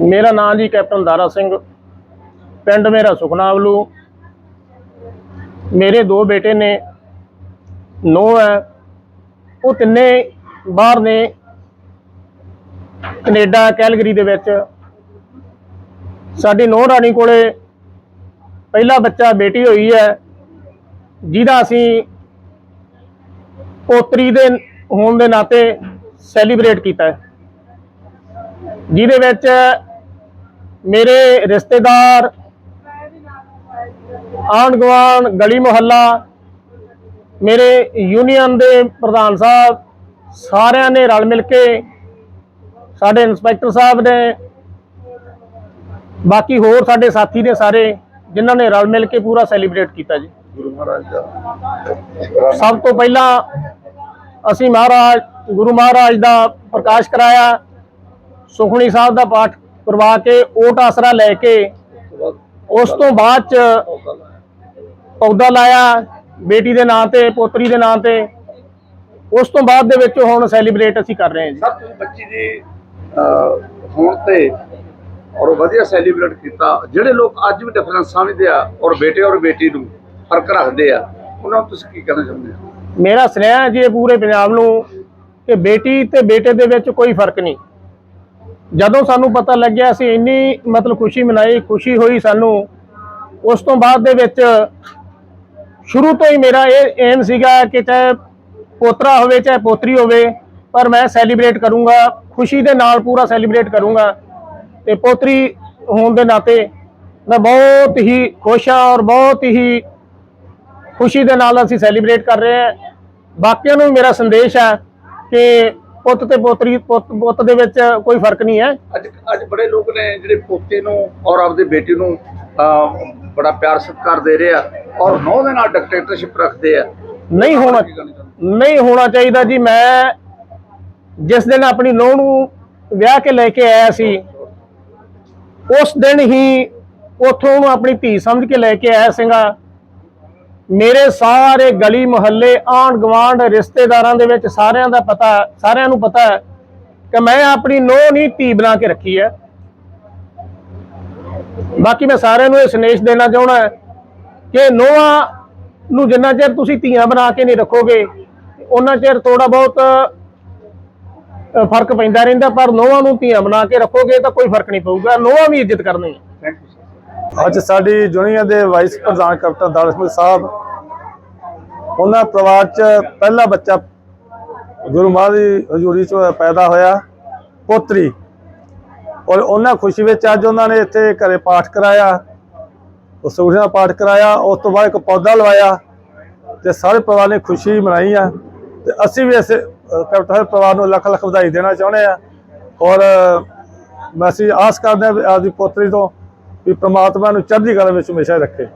ਮੇਰਾ ਨਾਮ ਜੀ ਕੈਪਟਨ ਦਾਰਾ ਸਿੰਘ, ਪਿੰਡ ਮੇਰਾ ਸੁਖਨਾਵਲੂ। ਮੇਰੇ ਦੋ ਬੇਟੇ ਨੇ, ਨੋ ਹੈ। ਉਹ ਤਿੰਨੇ ਬਾਹਰ ਨੇ, ਕੈਨੇਡਾ, ਕੈਲਗਰੀ ਦੇ ਵਿੱਚ। ਸਾਡੀ ਨੋ ਰਾਣੀ ਕੋਲੇ ਪਹਿਲਾ ਬੱਚਾ ਬੇਟੀ ਹੋਈ ਹੈ, ਜਿਹਦਾ ਅਸੀਂ ਪੋਤਰੀ ਦੇ ਹੋਣ ਦੇ ਨਾਤੇ ਸੈਲੀਬ੍ਰੇਟ ਕੀਤਾ ਹੈ। ਜਿਹਦੇ ਵਿੱਚ ਮੇਰੇ ਰਿਸ਼ਤੇਦਾਰ ਆਂਢ ਗੁਆਂਢ ਗਲੀ ਮੁਹੱਲਾ ਮੇਰੇ ਯੂਨੀਅਨ ਦੇ ਪ੍ਰਧਾਨ ਸਾਹਿਬ ਸਾਰਿਆਂ ਨੇ ਰਲ ਮਿਲ ਕੇ ਸਾਡੇ ਇੰਸਪੈਕਟਰ ਸਾਹਿਬ ਨੇ ਬਾਕੀ ਹੋਰ ਸਾਡੇ ਸਾਥੀ ਨੇ ਸਾਰੇ ਜਿਨ੍ਹਾਂ ਨੇ ਰਲ ਮਿਲ ਕੇ ਪੂਰਾ ਸੈਲੀਬ੍ਰੇਟ ਕੀਤਾ ਜੀ। ਗੁਰੂ ਮਹਾਰਾਜ ਦਾ। ਸਭ ਤੋਂ ਪਹਿਲਾਂ ਅਸੀਂ ਮਹਾਰਾਜ ਗੁਰੂ ਮਹਾਰਾਜ ਦਾ ਪ੍ਰਕਾਸ਼ ਕਰਾਇਆ। ਸੁਖਣੀ ਸਾਹਿਬ ਦਾ ਪਾਠ ਕਰਵਾ ਕੇ ਓਟ ਆਸਰਾ ਲੈ ਕੇ ਉਸ ਤੋਂ ਬਾਅਦ ਚ ਪੌਦਾ ਲਾਇਆ ਬੇਟੀ ਦੇ ਨਾਂ ਤੇ ਪੋਤਰੀ ਦੇ ਨਾਂ ਤੇ। ਉਸ ਤੋਂ ਬਾਅਦ ਦੇ ਵਿੱਚ ਹੁਣ ਸੈਲੀਬ੍ਰੇਟ ਅਸੀਂ ਕਰ ਰਹੇ ਹਾਂ ਜੀ। ਸਭ ਤੁਸੀਂ ਬੱਚੀ ਦੀ ਹੋਣ ਤੇ ਔਰ ਵਧੀਆ ਸੈਲੀਬ੍ਰੇਟ ਕੀਤਾ। ਜਿਹੜੇ ਲੋਕ ਅੱਜ ਵੀ ਡਿਫਰੈਂਸ ਸਮਝਦੇ ਆ ਔਰ ਬੇਟੇ ਔਰ ਬੇਟੀ ਨੂੰ ਫ਼ਰਕ ਰੱਖਦੇ ਆ ਉਹਨਾਂ ਨੂੰ ਤੁਸੀਂ ਕੀ ਕਹਿਣਾ ਚਾਹੁੰਦੇ ਹੋ? ਮੇਰਾ ਸੁਨੇਹਾ ਜੀ ਇਹ ਪੂਰੇ ਪੰਜਾਬ ਨੂੰ ਕਿ ਬੇਟੀ ਤੇ ਬੇਟੇ ਦੇ ਵਿੱਚ ਕੋਈ ਫ਼ਰਕ ਨਹੀਂ। ਜਦੋਂ ਸਾਨੂੰ ਪਤਾ ਲੱਗਿਆ ਅਸੀਂ ਇੰਨੀ ਮਤਲਬ ਖੁਸ਼ੀ ਮਨਾਈ, ਖੁਸ਼ੀ ਹੋਈ ਸਾਨੂੰ, ਉਸ ਤੋਂ ਬਾਅਦ ਦੇ ਵਿੱਚ ਸ਼ੁਰੂ ਤੋਂ ਹੀ ਮੇਰਾ ਇਹ ਏਮ ਸੀਗਾ ਕਿ ਚਾਹੇ ਪੋਤਰਾ ਹੋਵੇ, ਚਾਹੇ ਪੋਤਰੀ ਹੋਵੇ, ਪਰ ਮੈਂ ਸੈਲੀਬ੍ਰੇਟ ਕਰੂੰਗਾ, ਖੁਸ਼ੀ ਦੇ ਨਾਲ ਪੂਰਾ ਸੈਲੀਬ੍ਰੇਟ ਕਰੂੰਗਾ। ਤੇ ਪੋਤਰੀ ਹੋਣ ਦੇ ਨਾਤੇ ਮੈਂ ਬਹੁਤ ਹੀ ਖੁਸ਼ ਹਾਂ ਔਰ ਬਹੁਤ ਹੀ ਖੁਸ਼ੀ ਦੇ ਨਾਲ ਅਸੀਂ ਸੈਲੀਬ੍ਰੇਟ ਕਰ ਰਹੇ ਹਾਂ। ਬਾਕੀਆਂ ਨੂੰ ਮੇਰਾ ਸੰਦੇਸ਼ ਹੈ ਕਿ ਪੁੱਤ ਤੇ ਪੋਤਰੀ ਪੁੱਤ ਪੁੱਤ ਦੇ ਵਿੱਚ ਕੋਈ ਫ਼ਰਕ ਨਹੀਂ ਹੈ। ਅੱਜ ਅੱਜ ਬੜੇ ਲੋਕ ਨੇ ਜਿਹੜੇ ਪੋਤੇ ਨੂੰ ਔਰ ਆਪਦੀ ਬੇਟੀ ਨੂੰ ਬੜਾ ਪਿਆਰ ਸਤਿਕਾਰ ਦੇ ਰਹੇ ਆ ਔਰ ਨੌ ਦੇ ਨਾਲ ਡਿਕਟੇਟਰਸ਼ਿਪ ਰੱਖਦੇ ਆ। ਨਹੀਂ ਹੋਣਾ? ਨਹੀਂ ਹੋਣਾ ਚਾਹੀਦਾ ਜੀ। ਮੈਂ ਜਿਸ ਦਿਨ ਆਪਣੀ ਨੂੰਹ ਨੂੰ ਵਿਆਹ ਕੇ ਲੈ ਕੇ ਆਇਆ ਸੀ ਉਸ ਦਿਨ ਹੀ ਉਥੋਂ ਆਪਣੀ ਧੀ ਸਮਝ ਕੇ ਲੈ ਕੇ ਆਇਆ ਸੀਗਾ। ਮੇਰੇ ਸਾਰੇ ਗਲੀ ਮੁਹੱਲੇ, ਆਂਢ ਗਵਾਂਢ ਰਿਸ਼ਤੇਦਾਰਾਂ ਦੇ ਵਿੱਚ ਸਾਰਿਆਂ ਦਾ ਪਤਾ ਸਾਰਿਆਂ ਨੂੰ ਪਤਾ ਹੈ ਕਿ ਮੈਂ ਆਪਣੀ ਨੂੰਹ ਨਹੀਂ ਧੀ ਬਣਾ ਕੇ ਰੱਖੀ ਹੈ। ਬਾਕੀ ਮੈਂ ਸਾਰਿਆਂ ਨੂੰ ਇਹ ਸੰਦੇਸ਼ ਦੇਣਾ ਚਾਹੁੰਦਾ ਕਿ ਨੋਹਾਂ ਨੂੰ ਜਿੰਨਾ ਚਿਰ ਤੁਸੀਂ ਧੀਆਂ ਬਣਾ ਕੇ ਨਹੀਂ ਰੱਖੋਗੇ, ਉਹਨਾਂ ਚਿਰ ਥੋੜਾ ਬਹੁਤ ਫ਼ਰਕ ਪੈਂਦਾ ਰਹਿੰਦਾ, ਪਰ ਨੋਹਾਂ ਨੂੰ ਧੀਆਂ ਬਣਾ ਕੇ ਰੱਖੋਗੇ ਤਾਂ ਕੋਈ ਫ਼ਰਕ ਨਹੀਂ ਪਊਗਾ, ਨੋਹਾਂ ਵੀ ਇੱਜ਼ਤ ਕਰਨੀ ਹੈ ਅੱਜ ਸਾਡੀ ਯੂਨੀਅਨ ਦੇ ਵਾਈਸ ਪ੍ਰਧਾਨ ਕੈਪਟਨ ਦਾਰਾ ਸਾਹਿਬ ਉਹਨਾਂ ਪਰਿਵਾਰ ਚ ਪਹਿਲਾ ਬੱਚਾ ਗੁਰੂ ਮਹਾਰਾਜ ਦੀ ਹਜ਼ੂਰੀ ਚ ਪੈਦਾ ਹੋਇਆ ਪੋਤਰੀ। ਔਰ ਉਹਨਾਂ ਖੁਸ਼ੀ ਵਿੱਚ ਅੱਜ ਉਹਨਾਂ ਨੇ ਇੱਥੇ ਘਰੇ ਪਾਠ ਕਰਾਇਆ ਉਸ ਸੁਖਨਾ ਦਾ ਪਾਠ ਕਰਾਇਆ ਉਸ ਤੋਂ ਬਾਅਦ ਇੱਕ ਪੌਦਾ ਲਵਾਇਆ ਤੇ ਸਾਰੇ ਪਰਿਵਾਰ ਨੇ ਖੁਸ਼ੀ ਮਨਾਈ ਆ। ਤੇ ਅਸੀਂ ਵੀ ਇਸ ਕੈਪਟਨ ਸਾਹਿਬ ਪਰਿਵਾਰ ਨੂੰ ਲੱਖ ਲੱਖ ਵਧਾਈ ਦੇਣਾ ਚਾਹੁੰਦੇ ਆ। ਔਰ ਅ, ਅਸੀਂ ਆਸ ਕਰਦੇ ਹਾਂ ਵੀ ਆਪਦੀ ਪੋਤਰੀ ਤੋਂ ਵੀ ਪ੍ਰਮਾਤਮਾ ਨੂੰ ਚੜ੍ਹਦੀ ਕਲਾ ਵਿੱਚ ਹਮੇਸ਼ਾ ਰੱਖੇ।